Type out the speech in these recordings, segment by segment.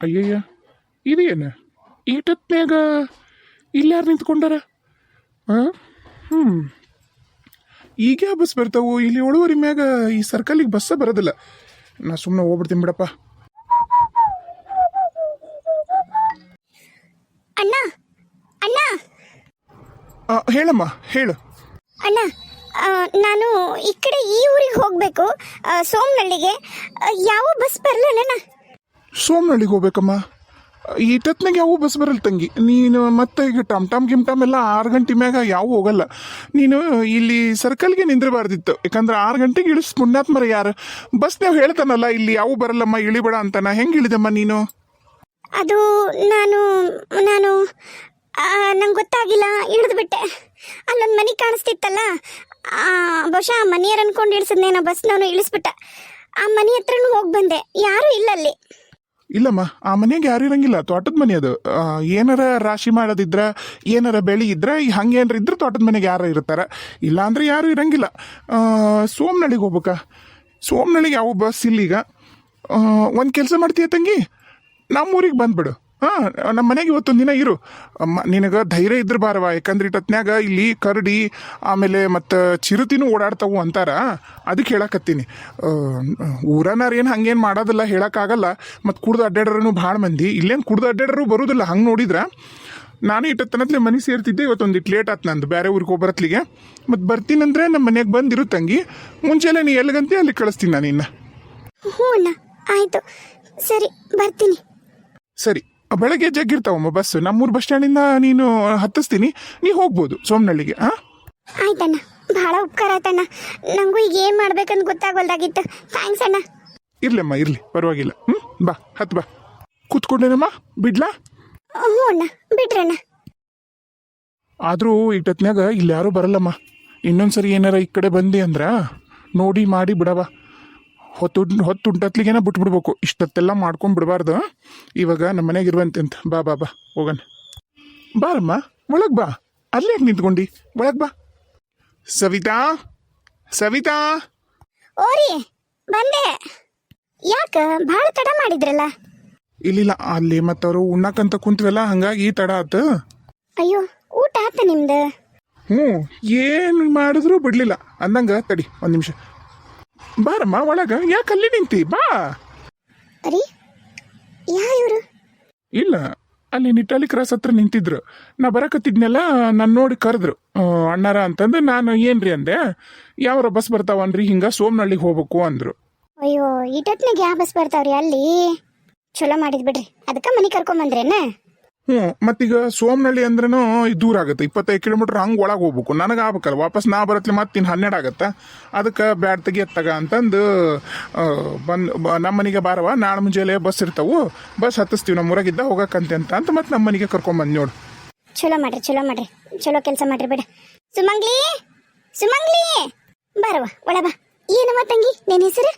ಅಯ್ಯಯ್ಯ ಇದೇನು? ಈಟತ್ನ್ಯಾಗ ಇಲ್ಲಾರು ನಿಂತ್ಕೊಂಡಾರ? ಹಾಂ ಹ್ಞೂ ಈಗ ಬಸ್ ಬರ್ತಾವು ಇಲ್ಲಿ ಏಳುವರೆ ಮ್ಯಾಗ ಈ ಸರ್ಕಲಿಗೆ ಬಸ್ಸ ಬರೋದಿಲ್ಲ. ನಾ ಸುಮ್ಮನೆ ಹೋಗ್ಬಿಡ್ತೀನಿ ಬಿಡಪ್ಪ. ಅಣ್ಣ ಅಣ್ಣ. ಆ, ಹೇಳಮ್ಮ ಹೇಳು. ಅಣ್ಣ ಆ, ನಾನು ಈ ಕಡೆ ಈ ಊರಿಗೆ ಹೋಗಬೇಕು ಸೋಮನಳ್ಳಿಗೆ. ಆ, ಯಾವ ಬಸ್ ಬರಲ್ಲಣ್ಣ ಸೋಮನಹಳ್ಳಿಗೆ ಹೋಗ್ಬೇಕಮ್ಮ. ಈಟತ್ನಾಗ ಯಾವ ಬಸ್ ಬರಲ್ಲ ತಂಗಿ. ನೀನು ಮತ್ತೆ ಈಗ ಟಮ್ ಟಮ್ ಗಿಮ್ ಟಮ್ ಎಲ್ಲ ಆರು ಗಂಟೆ ಮ್ಯಾಗ ಯಾವ ಹೋಗಲ್ಲ. ನೀನು ಇಲ್ಲಿ ಸರ್ಕಲ್ಗೆ ನಿಂದಿರಬಾರ್ದಿತ್ತು. ಯಾಕಂದ್ರೆ ಆರು ಗಂಟೆಗೆ ಇಳಿಸ್ ಪುಣ್ಯಾತ್ಮರ ಯಾರು? ಬಸ್ ನೀವು ಹೇಳ್ತಾನಲ್ಲ, ಇಲ್ಲಿ ಯಾವ ಬರಲ್ಲಮ್ಮ, ಇಳಿಬೇಡ ಅಂತಾನ. ಹೆಂಗೆ ಇಳಿದಮ್ಮ ನೀನು? ಅದು ನಾನು ನಾನು ನಂಗೆ ಗೊತ್ತಾಗಿಲ್ಲ. ಇಳಿದ್ಬಿಟ್ಟೆ ಅಲ್ಲೊಂದು ಮನೆ ಕಾಣಿಸ್ತಿತ್ತಲ್ಲ? ಬಹುಶಃ ಆ ಮನೆಯವ್ರು ಅನ್ಕೊಂಡು ಇಳಿಸಿದ್ನೇನೋ ಬಸ್ ನಾನು ಇಳಿಸ್ಬಿಟ್ಟೆ. ಆ ಮನೆ ಹತ್ರನೂ ಹೋಗಿ ಬಂದೆ. ಯಾರೂ ಇಲ್ಲ ಅಲ್ಲಿ. ಇಲ್ಲಮ್ಮ, ಆ ಮನೆಗೆ ಯಾರು ಇರಂಗಿಲ್ಲ. ತೋಟದ ಮನೆ ಅದು. ಏನಾರ ರಾಶಿ ಮಾಡೋದಿದ್ರೆ, ಏನಾರ ಬೆಳಿ ಇದ್ರೆ, ಈ ಹಂಗೇನಾರ ಇದ್ರೆ ತೋಟದ ಮನೆಗೆ ಯಾರು ಇರ್ತಾರ? ಇಲ್ಲ ಅಂದ್ರೆ ಯಾರು ಇರಂಗಿಲ್ಲ. ಸೋಮನಳ್ಳಿಗೆ ಹೋಗ್ಬೇಕಾ? ಸೋಮನಳ್ಳಿಗೆ ಯಾವ ಬಸ್ ಇಲ್ಲೀಗ? ಒಂದು ಕೆಲಸ ಮಾಡ್ತೀಯ ತಂಗಿ? ನಮ್ಮ ಊರಿಗೆ ಬಂದ್ಬಿಡು. ಹಾಂ ನಮ್ಮ ಮನೆಗೆ ಇವತ್ತೊಂದು ದಿನ ಇರು. ನಿನಗೆ ಧೈರ್ಯ ಇದ್ರೆ ಬಾರವ ಯಾಕಂದ್ರೆ ಇಟ್ಟತ್ನ್ಯಾಗ ಇಲ್ಲಿ ಕರಡಿ ಆಮೇಲೆ ಮತ್ತು ಚಿರುತಿನೂ ಓಡಾಡ್ತಾವು ಅಂತಾರ. ಅದಕ್ಕೆ ಹೇಳಕತ್ತೀನಿ. ಊರನಾರು ಏನು ಹಂಗೇನು ಮಾಡೋದಿಲ್ಲ ಹೇಳೋಕ್ಕಾಗಲ್ಲ. ಮತ್ತು ಕುಡ್ದು ಅಡ್ಡಾಡ್ರೂ ಭಾಳ ಮಂದಿ. ಇಲ್ಲೇನು ಕುಡ್ದು ಅಡ್ಡಾಡ್ರು ಬರೋದಿಲ್ಲ ಹಂಗೆ ನೋಡಿದ್ರೆ. ನಾನು ಇಟ್ಟತ್ತನತ್ಲೆ ಮನೆ ಸೇರ್ತಿದ್ದೆ ಇವತ್ತೊಂದು ಇಟ್ಟು ಲೇಟ್ ಆತು ನಂದು ಬೇರೆ ಊರಿಗೆ ಹೋಗ್ಬರತ್ಲಿಗೆ. ಮತ್ತು ಬರ್ತೀನಂದ್ರೆ ನಮ್ಮ ಮನೆಗೆ ಬಂದಿರು ತಂಗಿ. ಮುಂಚೆಲೆ ನೀ ಎಲ್ಲಿಗಂತೆ ಅಲ್ಲಿ ಕಳಿಸ್ತೀನಿ ನಾನು ಇನ್ನು. ಹ್ಞೂ ಆಯಿತು. ಸರಿ ಬರ್ತೀನಿ. ಸರಿ. ಬೆಳಗ್ಗೆ ಜಗ್ಗಿರ್ತಾವಮ್ಮ ಬಸ್ ನಮ್ಮೂರು ಬಸ್ ಸ್ಟ್ಯಾಂಡಿಂದ ನೀನು ಹತ್ತಿಸ್ತೀನಿ. ನೀ ಹೋಗ್ಬೋದು ಸೋಮನಳ್ಳಿಗೆ ಹಾಂ ಆಯ್ತಣ್ಣ ಬಹಳ ಉಪಕಾರ ಆಯ್ತಣ್ಣ. ನಂಗೂ ಈಗ ಏನು ಮಾಡ್ಬೇಕಂತ ಗೊತ್ತಾಗಲ್ದಾಗಿತ್ತು ಥ್ಯಾಂಕ್ಸ್ ಅಣ್ಣ. ಇರ್ಲಮ್ಮ ಇರ್ಲಿ ಪರವಾಗಿಲ್ಲ. ಹ್ಞೂ ಬಾ ಹತ್ತು ಬಾ. ಕೂತ್ಕೊಂಡೇನಮ್ಮ ಬಿಡ್ಲಾ? ಹ್ಞೂ ಅಣ್ಣ ಬಿಟ್ರಣ್ಣ. ಆದರೂ ಇಟ್ಟತ್ನಾಗ ಇಲ್ಲಿ ಯಾರೂ ಬರಲ್ಲಮ್ಮ. ಇನ್ನೊಂದ್ಸರಿ ಏನಾರ ಈ ಕಡೆ ಬಂದಿ ಅಂದ್ರ ನೋಡಿ ಮಾಡಿ ಬಿಡವ ಹೊತ್ತು ಹೊತ್ತು ಉಂಟತ್ಲಿಗೇನ ಬಿಟ್ಬಿಡ್ಬೇಕು. ಇಷ್ಟತ್ತೆಲ್ಲ ಮಾಡ್ಕೊಂಡು ಬಿಡಬಾರ್ದು. ಇವಾಗ ನಮ್ಮ ಮನೆಗೆ ಇರುವಂತೆ ಅಂತ ಬಾ ಬಾ ಬಾ ಹೋಗೋಣ. ಬಾರಮ್ಮ ಒಳಗೆ ಬಾ. ಅಲ್ಲೇ ನಿಂತ್ಕೊಂಡು? ಒಳಗೆ ಬಾ. ಸವಿತಾ ಸವಿತಾ. ಓರಿ ಬಂದೆ. ಯಾಕ? ಭಾಳ ತಡ ಮಾಡಿದ್ರಲ್ಲ? ಇಲ್ಲಿಲ್ಲ ಅಲ್ಲಿ ಮತ್ತವರು ಉಣ್ಣಕ್ಕಂತ ಕುಂತ್ವಲ್ಲ ಹಂಗಾಗಿ ತಡ ಆತು. ಅಯ್ಯೋ ಊಟ ಆತ ನಿಮ್ದು? ಹ್ಞೂ ಏನು ಮಾಡಿದ್ರು ಬಿಡ್ಲಿಲ್ಲ. ಅಂದಂಗ ತಡಿ ಒಂದು ನಿಮಿಷ. ಬಾರಮ್ಮ ಒಳಗ. ಯಾಕೆ ಅಲ್ಲಿ ನಿಂತಿ? ಬಾ. ಅರಿ ಯಾ ಇವರು ಇಲ್ಲ ಅಲ್ಲಿ ನಿಟ್ಟಾಲಿ ಕ್ರಾಸ್ ಹತ್ರ ನಿಂತಿದ್ರು. ನಾ ಬರಕತ್ತಿದ್ನೆಲ್ಲ ನಾನು ನೋಡಿ ಕರೆದ್ರು. ಅಣ್ಣಾರ ಅಂತಂದು ನಾನು ಏನ್ರಿ ಅಂದೆ? ಯಾವ್ರ ಬಸ್ ಬರ್ತಾವನ್ರಿ ಹಿಂಗ ಸೋಮನಹಳ್ಳಿಗೆ ಹೋಗ್ಬೇಕು ಅಂದ್ರು. ಅಯ್ಯೋ ಇಟತ್ನಾಗ ಯಾವ ಬಸ್ ಬರ್ತಾವ್ರಿ ಅಲ್ಲಿ? ಚಲೋ ಮಾಡಿದ್ ಬಿಡ್ರಿ. ಅದಕ್ಕೆ ಮನೆ ಕರ್ಕೊಂಬಂದ್ರೇನ? ಹ್ಞೂ, ಮತ್ತೀಗ ಸೋಮನಹಳ್ಳಿ ಅಂದ್ರೂ ದೂರ ಆಗುತ್ತೆ, ಇಪ್ಪತ್ತೈದು ಕಿಲೋಮೀಟ್ರ್ ಹಂಗೆ ಒಳಗೆ ಹೋಗ್ಬೇಕು. ನನಗೆ ಆಗ್ಬೇಕಲ್ಲ ವಾಪಸ್ ನಾ ಬರತ್ಲಿ ಮತ್ತೆ ಇನ್ನು ಹನ್ನೆರಡು ಆಗತ್ತೆ? ಅದಕ್ಕೆ ಬ್ಯಾಡ್ ತೆಗಿ ಎತ್ತಗ ಅಂತಂದು ಬಂದು ನಮ್ಮ ಬಾರವ ನಾಳೆ ಮುಂಜಾನೆ ಬಸ್ ಇರ್ತಾವು. ಬಸ್ ಹತ್ತಿಸ್ತೀವಿ ನಮ್ಮ ಊರಾಗಿದ್ದ ಹೋಗಕ್ಕಂತೆ ಅಂತ ಅಂತ ಮತ್ತೆ ನಮ್ಮ ಮನೆಗೆ ಕರ್ಕೊಂಬಂದು ನೋಡು. ಚಲೋ ಮಾಡ್ರಿ ಚಲೋ ಮಾಡ್ರಿ. ಚಲೋ ಕೆಲಸ ಮಾಡ್ರಿ ಬೇಡ. ಸುಮಂಗ್ಲಿ ಸುಮಂಗ್ಲಿ! ಬಾರವ ಒಳ ಬಾ. ಏನಮ್ಮ ತಂಗಿ ನಿನ್ನ ಹೆಸರು?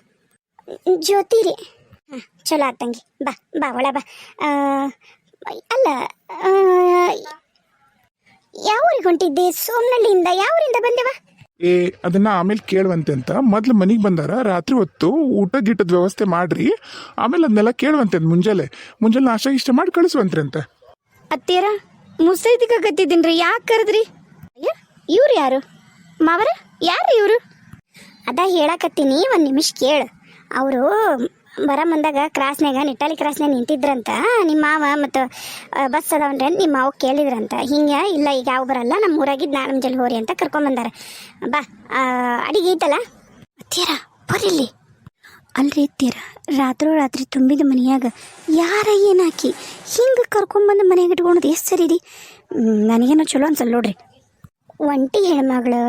ಜ್ಯೋತಿ ರೀ ಹಾಂ, ಚಲೋ ಆತಂಗಿ ತಂಗಿ. ಬಾ ಬಾ ಒಳ ಬಾ. ಅಲ್ಲ ಯಾವೂರಿಗೆ ಹೊಂಟಿದ್ದೆ? ಸೋಮನಹಳ್ಳಿಯಿಂದ ಯಾವೂರಿಂದ ಬಂದೆವಾ? ಏ ಅದನ್ನ ಆಮೇಲೆ ಕೇಳುವಂತೆ ಅಂತ ಮೊದ್ಲು ಮನೆಗೆ ಬಂದಾರ ರಾತ್ರಿ ಹೊತ್ತು ಊಟ ಗೀಟದ ವ್ಯವಸ್ಥೆ ಮಾಡ್ರಿ ಆಮೇಲೆ ಅದನ್ನೆಲ್ಲ ಕೇಳುವಂತೆ ಮುಂಜಾನೆ. ಮುಂಜಾನೆ ನಾಷ್ಟ ಇಷ್ಟ ಮಾಡಿ ಕಳಿಸುವಂತ್ರಿ ಅಂತ. ಅತ್ತೀರ ಮುಸೈದಿಗ ಗತ್ತಿದ್ದೀನ್ರಿ ಯಾಕೆ ಕರೆದ್ರಿ? ಅಯ್ಯ ಇವ್ರು ಯಾರು? ಮಾವರ? ಯಾರು ಇವರು? ಅದ ಹೇಳಕತ್ತೀನಿ ಒಂದು ನಿಮಿಷ ಕೇಳು. ಅವರು ಬರ ಬಂದಾಗ ಕ್ರಾಸ್ನಾಗ ನಿಟ್ಟಾಲಿ ಕ್ರಾಸ್ನಾಗ ನಿಂತಿದ್ರಂತ, ನಿಮ್ಮ ಮಾವ ಮತ್ತು ಬಸ್ ಅದಾವನ್ರಿ ನಿಮ್ಮ ಮಾವ ಕೇಳಿದ್ರಂತ. ಹಿಂಗೆ, ಇಲ್ಲ, ಈಗ ಯಾವ ಬರಲ್ಲ ನಮ್ಮ ಊರಾಗಿದ್ದು ನಾನು ಜಲ್ ಹೋರಿ ಅಂತ ಕರ್ಕೊಂಬಂದಾರ. ಬಾ ಅಡಿಗೆ ಐತಲ್ಲ? ತೀರ ಬರಿಲಿ ಅಲ್ರಿ ತೀರ, ರಾತ್ರೋ ರಾತ್ರಿ ತುಂಬಿದ ಮನೆಯಾಗ ಯಾರ ಏನಾಕಿ ಹಿಂಗೆ ಕರ್ಕೊಂಬಂದು ಮನೆಗೆ ಇಟ್ಕೊಳೋದು ಎಷ್ಟು ಸರಿ ರೀ? ನನಗೇನೋ ಚಲೋ ಅನ್ಸಲ್ಲ ನೋಡ್ರಿ. ಒಂಟಿ ಹೆಣ್ಮಗಳು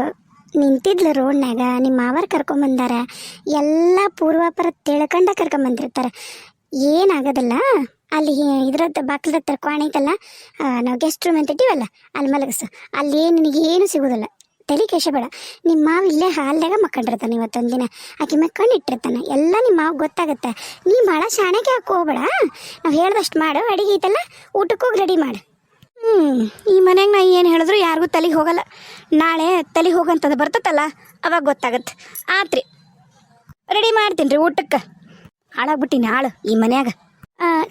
ನಿಂತಿದ್ಲು ರೋಡ್ನಾಗ. ನಿಮ್ಮ ಮಾವರ್ ಕರ್ಕೊಂಬಂದಾರ ಎಲ್ಲ ಪೂರ್ವಾಪರ ತಿಳ್ಕೊಂಡ ಕರ್ಕೊಂಬಂದಿರ್ತಾರೆ ಏನಾಗೋದಲ್ಲ? ಅಲ್ಲಿ ಇದ್ರದ್ದು ಬಾಕ್ಲದ ಹತ್ರ ಕೋಣೆ ಐತಲ್ಲ ನಾವು ಗೆಸ್ಟ್ ರೂಮ್ ಅಂತ ಇಟ್ಟಿವಲ್ಲ ಅಲ್ಲಿ ಮಲಗಸು. ಅಲ್ಲಿ ನಿನಗೇನು ಸಿಗೋದಿಲ್ಲ. ತಲೆ ಬೇಡ. ನಿಮ್ಮ ಮಾವ ಇಲ್ಲೇ ಹಾಲ್ದಾಗ ಮಕ್ಕಂಡಿರ್ತಾನೆ ಇವತ್ತೊಂದು ದಿನ. ಆಕೆ ಮಕ್ಕಂಡು ಇಟ್ಟಿರ್ತಾನೆ. ಎಲ್ಲ ನಿಮ್ಮ ಮಾವ ಗೊತ್ತಾಗುತ್ತೆ. ನೀ ಭಾಳ ಶಾಣೆಗೆ ಹಾಕೋಬೇಡ ನಾವು ಹೇಳ್ದಷ್ಟು ಮಾಡು. ಅಡಿಗೆ ಐತಲ್ಲ? ಊಟಕ್ಕೆ ಹೋಗಿ ರೆಡಿ ಮಾಡು. ಹ್ಞೂ ಈ ಮನೆಯಾಗ ನಾ ಏನು ಹೇಳಿದ್ರು ಯಾರಿಗೂ ತಲೆಗೆ ಹೋಗಲ್ಲ. ನಾಳೆ ತಲೆಗೆ ಹೋಗಂತದ್ದು ಬರ್ತತಲ್ಲ, ಅವಾಗ ಗೊತ್ತಾಗತ್ತೆ ಆತ್ರಿ ರೆಡಿ ಮಾಡ್ತೀನಿ ರೀ ಊಟಕ್ಕೆ. ಹಾಳಾಗ್ಬಿಟ್ಟಿನಿ, ಹಾಳು ಈ ಮನ್ಯಾಗ.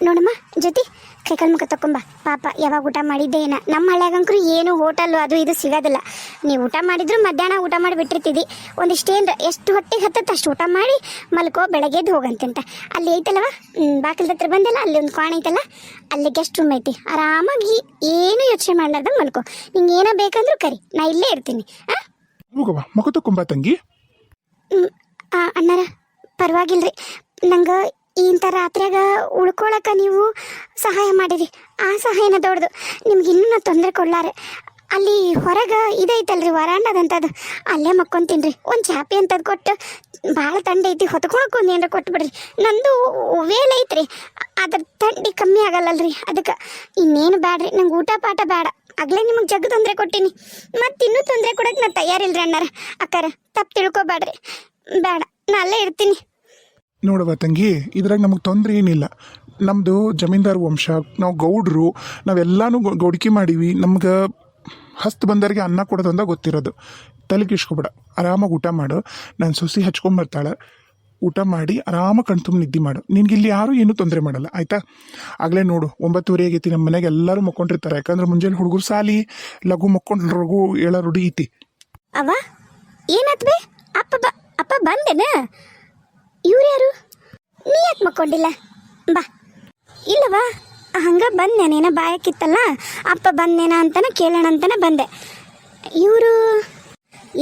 ನೋಡಮ್ಮ ಜೊತೆ ಕೈಕಾಲು ಮುಖ ತಕೊಂಬ ಪಾಪ ಯಾವಾಗ ಊಟ ಮಾಡಿದ್ದೆ ಏನ ನಮ್ಮ ಹಳ್ಳ್ಯಾಗಂಕ್ರು ಏನು ಹೋಟೆಲ್ ಅದು ಇದು ಸಿಗೋದಿಲ್ಲ. ನೀವು ಊಟ ಮಾಡಿದ್ರು ಮಧ್ಯಾಹ್ನ ಊಟ ಮಾಡಿ ಬಿಟ್ಟಿರ್ತಿದ್ದಿ ಒಂದಿಷ್ಟೇನು ಎಷ್ಟು ಹೊಟ್ಟೆಗೆ ಹತ್ತತ್ತೆ ಅಷ್ಟು ಊಟ ಮಾಡಿ ಮಲ್ಕೋ ಬೆಳಗ್ಗೆದ್ದು ಹೋಗಂತಂತ ಅಲ್ಲಿ ಐತಲ್ಲವ? ಬಾಕಿಲ್ದ ಹತ್ರ ಬಂದಿಲ್ಲ ಅಲ್ಲಿ ಒಂದು ಕೋಣ ಐತಲ್ಲ? ಅಲ್ಲಿ ಗೆಸ್ಟ್ ರೂಮ್ ಐತಿ. ಆರಾಮಾಗಿ ಏನು ಯೋಚನೆ ಮಾಡ್ಲಾರ್ದಂಗೆ ಮಲ್ಕೋ. ನಿಂಗೆ ಏನೋ ಬೇಕಂದ್ರು ಕರಿ. ನಾ ಇಲ್ಲೇ ಇರ್ತೀನಿ. ಹೋಗವ್ವ ಮುಖ ತಕೊಂಬ ತಂಗಿ. ಅಣ್ಣಾರ ಪರವಾಗಿಲ್ರಿ. ನಂಗೆ ಇಂಥ ರಾತ್ರಿಯಾಗ ಉಳ್ಕೊಳಕ ನೀವು ಸಹಾಯ ಮಾಡಿರಿ. ಆ ಸಹಾಯನ ದೊಡ್ಡದು. ನಿಮ್ಗೆ ಇನ್ನೂ ತೊಂದರೆ ಕೊಡ್ಲಾರೆ. ಅಲ್ಲಿ ಹೊರಗೆ ಇದೈತಲ್ರಿ ವರಾಂಡದಂಥದ್ದು ಅಲ್ಲೇ ಮಕ್ಕೊಂತೀನಿ ಒಂದು ಚಾಪಿ ಅಂತದ್ ಕೊಟ್ಟು ಭಾಳ ತಂಡ ಐತಿ ಹೊತ್ಕೊಳಕ್ಕೆ ಒಂದು ಏನಾರ ಕೊಟ್ಬಿಡ್ರಿ ನಂದು ವೇಲ್ ಐತ್ರಿ. ಅದ್ರ ತಂಡಿ ಕಮ್ಮಿ ಆಗಲ್ಲಲ್ರಿ ಅದಕ್ಕೆ. ಇನ್ನೇನು ಬ್ಯಾಡ್ರಿ, ನಂಗೆ ಊಟ ಪಾಠ ಬೇಡ ಆಗಲೇ ನಿಮಗೆ ಜಗ್ ತೊಂದರೆ ಕೊಟ್ಟಿನಿ. ಮತ್ತೆ ಇನ್ನೂ ತೊಂದರೆ ಕೊಡಕ್ಕೆ ನಾನು ತಯಾರಿಲ್ರಿ ಅಣ್ಣಾರ. ಅಕ್ಕಾರ, ತಪ್ಪು ತಿಳ್ಕೊಬೇಡ್ರಿ ಬೇಡ ನಾನು ಅಲ್ಲೇ ಇರ್ತೀನಿ. ನೋಡವ್ವ ತಂಗಿ, ಇದ್ರಾಗ ನಮಗೆ ತೊಂದರೆ ಏನಿಲ್ಲ. ನಮ್ಮದು ಜಮೀನ್ದಾರ್ ವಂಶ, ನಾವು ಗೌಡ್ರು, ನಾವೆಲ್ಲಾನು ಗೌಡಿಕೆ ಮಾಡೀವಿ. ನಮ್ಗೆ ಹಸ್ತು ಬಂದವರಿಗೆ ಅನ್ನ ಕೊಡೋದಂದ ಗೊತ್ತಿರೋದು. ತಲೆಗಿಸ್ಕೊಬೇಡ ಆರಾಮಾಗಿ ಊಟ ಮಾಡು. ನಾನು ಸೊಸಿ ಹಚ್ಕೊಂಬರ್ತಾಳೆ ಊಟ ಮಾಡಿ ಆರಾಮಾಗಿ ಕಣ್ತುಂಬ ನಿದ್ದೆ ಮಾಡು. ನಿನಗೆ ಇಲ್ಲಿ ಯಾರೂ ಏನೂ ತೊಂದರೆ ಮಾಡಲ್ಲ. ಆಯಿತಾ? ಆಗಲೇ ನೋಡು, ಒಂಬತ್ತುವರೆ ಆಗೈತಿ. ನಮ್ಮ ಮನೆಗೆ ಎಲ್ಲರೂ ಮಕ್ಕೊಂಡಿರ್ತಾರೆ. ಯಾಕಂದ್ರೆ ಮುಂಜಾನೆ ಹುಡುಗರು ಸಾಲಿ, ಲಘು ಮಕ್ಕೊಂಡು ರಘು ಏಳ ರೂಢಿ ಐತಿ. ಅವ ಏನಾತ್ ಅಪ್ಪ ಅಪ್ಪ ಬಂದೇನ? ಇವ್ರು ಯಾರು ನೀ ಯಾಕೆ ಮಕ್ಕೊಂಡಿಲ್ಲ? ಬಾ. ಇಲ್ಲವಾ ಹಂಗ ಬಂದೇನೇನ ಬಾಯಕ್ಕಿತ್ತಲ್ಲ ಅಪ್ಪ ಬಂದೇನ ಅಂತನ ಕೇಳೋಣ ಅಂತನ ಬಂದೆ. ಇವರು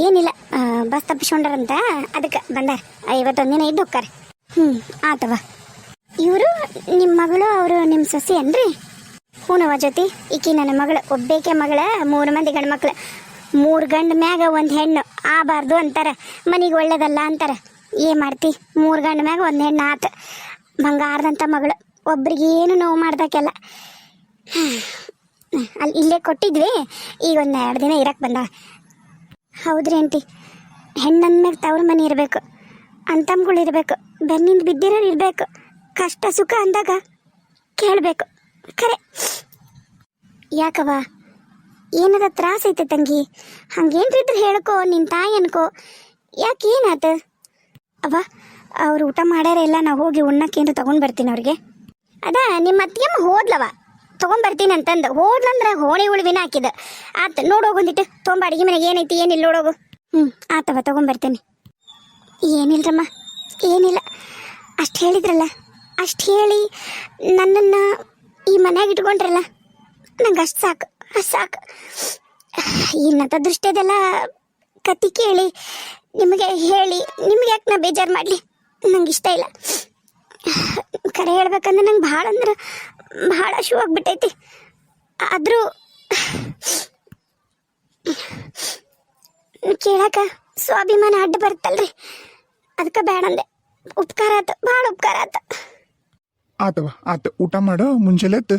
ಏನಿಲ್ಲ ಬಸ್ ತಪ್ಪಿಸ್ಕೊಂಡಾರಂತ, ಅದಕ್ಕೆ ಬಂದಾರ. ಐವತ್ತೊಂದು ದಿನ ಇದ್ದು ಹೋಗ್ತಾರೆ. ಹ್ಞೂ ಆತವ ಇವರು ನಿಮ್ಮ ಮಗಳು, ಅವರು ನಿಮ್ಮ ಸಸಿ ಏನ್ರಿ? ಹೂನವ ಜೊತೆ ಈಕಿ ನನ್ನ ಮಗಳು, ಒಬ್ಬೇಕೆ ಮಗಳ, ಮೂರು ಮಂದಿ ಗಂಡು ಮಕ್ಳು ಮೂರು ಗಂಡ ಮ್ಯಾಗ ಒಂದು ಹೆಣ್ಣು ಆಬಾರ್ದು ಅಂತಾರೆ. ಮನೆಗೆ ಒಳ್ಳೇದಲ್ಲ ಅಂತಾರೆ. ಏನು ಮಾಡ್ತಿ? ಮೂರು ಗಂಡ ಮ್ಯಾಗ ಒಂದು ಹೆಣ್ಣು ಆತ. ಬಂಗಾರದಂಥ ಮಗಳು. ಒಬ್ರಿಗೇನು ನೋವು ಮಾಡ್ದಕ್ಕೆಲ್ಲ. ಅಲ್ಲಿ ಇಲ್ಲೇ ಕೊಟ್ಟಿದ್ವಿ. ಈಗ ಒಂದು ಎರಡು ದಿನ ಇರಕ್ಕೆ ಬಂದ ಹೌದ್ರಿ ಆಂಟಿ. ಹೆಣ್ಣಂದ್ಮ್ಯಾಗ ತವ್ರ ಮನೆ ಇರಬೇಕು. ಅಂತಮ್ಗಳು ಇರಬೇಕು. ಬೆನ್ನಿಂದ ಬಿದ್ದಿರೋರು ಇರಬೇಕು. ಕಷ್ಟ ಸುಖ ಅಂದಾಗ ಕೇಳಬೇಕು. ಖರೆ. ಯಾಕವ ಏನದ ತ್ರಾಸ ಐತೆ ತಂಗಿ? ಹಂಗೇನ್ರಿದ್ರೆ ಹೇಳ್ಕೋ ನಿನ್ನ ತಾಯಿ ಅನ್ಕೋ. ಯಾಕೆ ಅವ್ವ ಅವ್ರು ಊಟ ಮಾಡ್ಯಾರ ಇಲ್ಲ, ನಾ ಹೋಗಿ ಉಣ್ಣಕ್ಕೇನು ತಗೊಂಡ್ ಬರ್ತೀನಿ ಅವ್ರಿಗೆ. ಅದ, ನಿಮ್ಮ ಅತ್ತಿಗೆಮ್ಮ ಹೋದ್ಲವ, ತಗೊಂಡ್ ಬರ್ತೀನಿ ಅಂತಂದು. ಹೋದ್ಲಂದ್ರ ಹೋಳಿ ಉಳ್ವಿನ ಹಾಕಿದ. ಆತ ನೋಡೋಗೊಂದಿಟ್ಟು ತೊಂಬ ಅಡಿಗೆ ಮನೆಗೆ ಏನೈತಿ, ಏನಿಲ್ಲ ನೋಡೋಗು ಹ್ಞೂ ಆತವ, ತಗೊಂಡ್ ಏನಿಲ್ಲರಮ್ಮ ಏನಿಲ್ಲ. ಅಷ್ಟು ಹೇಳಿದ್ರಲ್ಲ, ಅಷ್ಟು ಹೇಳಿ ನನ್ನನ್ನು ಈ ಮನ್ಯಾಗ ಇಟ್ಕೊಂಡ್ರಲ್ಲ, ನಂಗೆ ಅಷ್ಟು ಸಾಕು ಅಷ್ಟು ಸಾಕು. ಇನ್ನಂಥ ದೃಷ್ಟಿದೆಲ್ಲ ಕತಿ ಕೇಳಿ ನಿಮಗೆ ಹೇಳಿ ನಿಮ್ಗೆ ಯಾಕೆ ನಾ ಬೇಜಾರು ಮಾಡಲಿ? ನಂಗೆ ಇಷ್ಟ ಇಲ್ಲ. ಕರೆ ಹೇಳ್ಬೇಕಂದ್ರೆ ನಂಗೆ ಭಾಳ ಅಂದ್ರೆ ಭಾಳ ಶೂ ಆಗಿಬಿಟ್ಟೈತಿ. ಆದರೂ ಕೇಳಕ ಸ್ವಾಭಿಮಾನ ಅಡ್ಡ ಬರ್ತಲ್ರಿ ಅದಕ್ಕೆ ಬೇಡ ಅಂದೆ. ಉಪಕಾರ ಆತ ಭಾಳ ಉಪಕಾರ ಆತ. ಆತವ ಆತ. ಊಟ ಮಾಡು ಮುಂಜಾನೆ ಎದ್ದು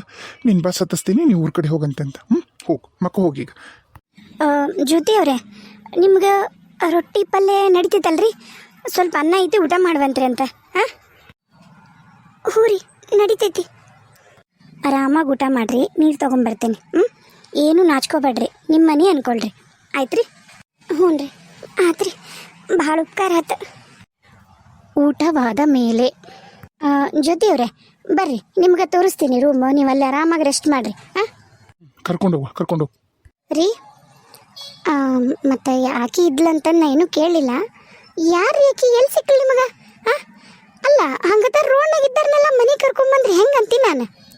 ನಿನ್ನ ಬಸ್ ಹತ್ತಿಸ್ತೀನಿ ನೀವು ಊರ ಕಡೆ ಹೋಗಂತಂತ. ಹ್ಞೂ ಹೋಗು. ಮಕ್ಕ ಹೋಗಿ ಜ್ಯೋತಿ ಅವರೇ ನಿಮ್ಗೆ ರೊಟ್ಟಿ ಪಲ್ಯ ನಡೀತೈತಲ್ರಿ ಸ್ವಲ್ಪ ಅನ್ನ ಐತಿ ಊಟ ಮಾಡುವಂತ್ರಿ ಅಂತ. ಹಾಂ ಹ್ಞೂ ರೀ ನಡೀತೈತಿ. ಆರಾಮಾಗಿ ಊಟ ಮಾಡ್ರಿ ನೀರು ತೊಗೊಂಬರ್ತೀನಿ. ಹ್ಞೂ ಏನು ನಾಚ್ಕೋಬೇಡ್ರಿ ನಿಮ್ಮ ಮನೆ ಅನ್ಕೊಳ್ರಿ. ರೀ ಹ್ಞೂ ರೀ. ಆತ್ರಿ ಭಾಳ ಉಪಕಾರ ಆತ. ಊಟವಾದ ಮೇಲೆ. ಅವರೇ ಬರ್ರಿ ನಿಮ್ಗೆ ತೋರಿಸ್ತೀನಿ ರೂಮು ನೀವು ಅಲ್ಲಿ ಆರಾಮಾಗಿ ರೆಸ್ಟ್ ಮಾಡ್ರಿ. ಹಾಂ ಕರ್ಕೊಂಡು ಕರ್ಕೊಂಡು ರೀ? ಮತ್ತೆ ಆಕಿ ಇದ್ಲಂತ ನಾ ಏನೂ ಕೇಳಿಲ್ಲ. ಯಾರು ಆಕಿ? ಎಲ್ಲಿ ಸಿಕ್ಕಲಿ ನಿಮಗ ಹಾಂ ಅಲ್ಲ, ಹಂಗತ ರೋಡ್ನಾಗ ಮನೆಗೆ ಮನೆ ಬಂದ್ರೆ ಹೆಂಗೆ ಅಂತೀನಿ ನಾನು?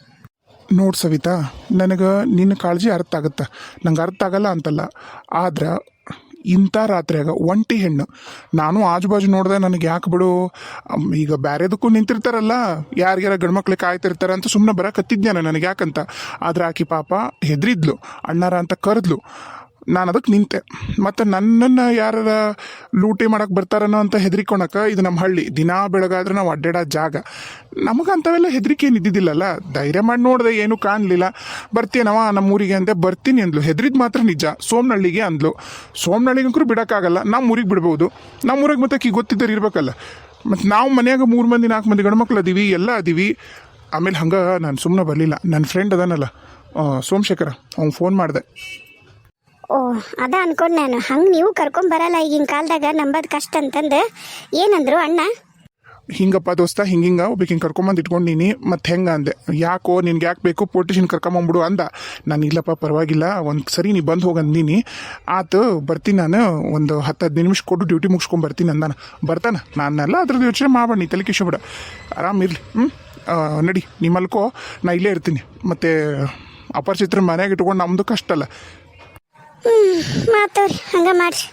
ನೋಡ್ ಸವಿತಾ, ನನಗೆ ನಿನ್ನ ಕಾಳಜಿ ಅರ್ಥ ಆಗುತ್ತೆ. ನಂಗೆ ಅರ್ಥ ಆಗಲ್ಲ ಅಂತಲ್ಲ. ಆದ್ರೆ, ಇಂಥ ರಾತ್ರಿಯಾಗ ಒಂಟಿ ಹೆಣ್ಣು. ನಾನು ಆಜು ಬಾಜು ನೋಡ್ದೆ ನನಗೆ ಯಾಕೆ ಬಿಡು? ಈಗ ಬೇರೆದಕ್ಕೂ ನಿಂತಿರ್ತಾರಲ್ಲ. ಯಾರಿಗಾರ ಗಂಡ್ಮಕ್ಳಿಗೆ ಕಾಯ್ತಿರ್ತಾರೆ ಅಂತ ಸುಮ್ಮನೆ ಬರಕತ್ತಿದ್ಯಾನ ನನಗೆ ಯಾಕಂತ. ಆದ್ರೆ ಆಕಿ ಪಾಪ ಹೆದ್ರಿದ್ಲು, ಅಣ್ಣಾರ ಅಂತ ಕರೆದ್ಲು. ನಾನು ಅದಕ್ಕೆ ನಿಂತೆ. ಮತ್ತು ನನ್ನನ್ನು ಯಾರ ಲೂಟಿ ಮಾಡಕ್ಕೆ ಬರ್ತಾರನೋ ಅಂತ ಹೆದರಿಕೊಳಕ ಇದು ನಮ್ಮ ಹಳ್ಳಿ. ದಿನಾ ಬೆಳಗಾದ್ರೆ ನಾವು ಅಡ್ಡಾಡೋ ಜಾಗ. ನಮಗೆ ಅಂಥವೆಲ್ಲ ಹೆದರಿಕೆ ಏನು ಇದ್ದಿದ್ದಿಲ್ಲಲ್ಲ? ಧೈರ್ಯ ಮಾಡಿ ನೋಡಿದೆ ಏನೂ ಕಾಣಲಿಲ್ಲ. ಬರ್ತೀನವ ನಮ್ಮ ಊರಿಗೆ ಅಂದೆ ಬರ್ತೀನಿ ಅಂದ್ಲು. ಹೆದ್ರಿದ್ದು ಮಾತ್ರ ನಿಜ. ಸೋಮನಹಳ್ಳಿಗೆ ಅಂದ್ಲು. ಸೋಮನಹಳ್ಳಿಗಂಕರು ಬಿಡೋಕ್ಕಾಗಲ್ಲ. ನಮ್ಮ ಊರಿಗೆ ಬಿಡ್ಬೋದು. ನಮ್ಮ ಊರಿಗೆ ಮತ್ತೆ ಕಿ ಗೊತ್ತಿದ್ದರು ಇರ್ಬೇಕಲ್ಲ. ಮತ್ತು ನಾವು ಮನ್ಯಾಗ ಮೂರು ಮಂದಿ ನಾಲ್ಕು ಮಂದಿ ಗಂಡ್ಮಕ್ಳು ಅದೀವಿ, ಎಲ್ಲ ಅದೀವಿ. ಆಮೇಲೆ ಹಂಗೆ ನಾನು ಸುಮ್ಮನೆ ಬರಲಿಲ್ಲ. ನನ್ನ ಫ್ರೆಂಡ್ ಅದಾನಲ್ಲ ಸೋಮಶೇಖರ, ಅವ್ನು ಫೋನ್ ಮಾಡಿದೆ. ಓ, ಅದ ಅನ್ಕೊಂಡ್ ನಾನು. ಹಂಗೆ ನೀವು ಕರ್ಕೊಂಬರಲ್ಲ ಈಗಿನ ಕಾಲದಾಗ ನಂಬದ್ ಕಷ್ಟ ಅಂತಂದು. ಏನಂದ್ರು ಅಣ್ಣ? ಹಿಂಗಪ್ಪ ದೋಸ್ತ, ಹಿಂಗಿಂಗ. ಒಬ್ಬಕಿನ್ ಕರ್ಕೊಂಬಂದು ಇಟ್ಕೊಂಡಿನಿ, ಮತ್ತೆ ಹೆಂಗ ಅಂದೆ. ಯಾಕೋ ನಿನ್ಗೆ ಯಾಕೆ ಬೇಕು? ಪೊಲಿಟಿಷನ್ ಕರ್ಕೊಂಬಂಬಿಡು ಅಂದ. ನಾನು ಇಲ್ಲಪ್ಪ, ಪರವಾಗಿಲ್ಲ. ಒಂದು ಸರಿ ನೀ ಬಂದು ಹೋಗಂದಿನಿ ಆತು, ಬರ್ತೀನಿ ನಾನು. ಒಂದು ಹತ್ತು ಹದಿನೈದು ನಿಮಿಷ ಕೊಟ್ಟು ಡ್ಯೂಟಿ ಮುಗಿಸ್ಕೊಂಡು ಬರ್ತೀನಿ ಅಂದಾನ. ಬರ್ತಾನ? ನಾನೆಲ್ಲ ಅದ್ರದ್ದು ಯೋಚನೆ ಮಾಡಬೇಡಿ ತಲೆ ಕಿಶಬಿಡ ಆರಾಮಿರ್ಲಿ ಹ್ಞೂ ನಡಿ ನಿಮ್ಮಲ್ಕೋ ಮಲ್ಕೋ. ನಾ ಇಲ್ಲೇ ಇರ್ತೀನಿ. ಮತ್ತು ಅಪರಿಚಿತ್ರ ಮನ್ಯಾಗ ಇಟ್ಕೊಂಡು ನಮ್ಮದು ಕಷ್ಟ ಅಲ್ಲ. ಹ್ಞೂ ಮಾತವ್ರಿ ಹಂಗೆ ಮಾಡ್ರಿ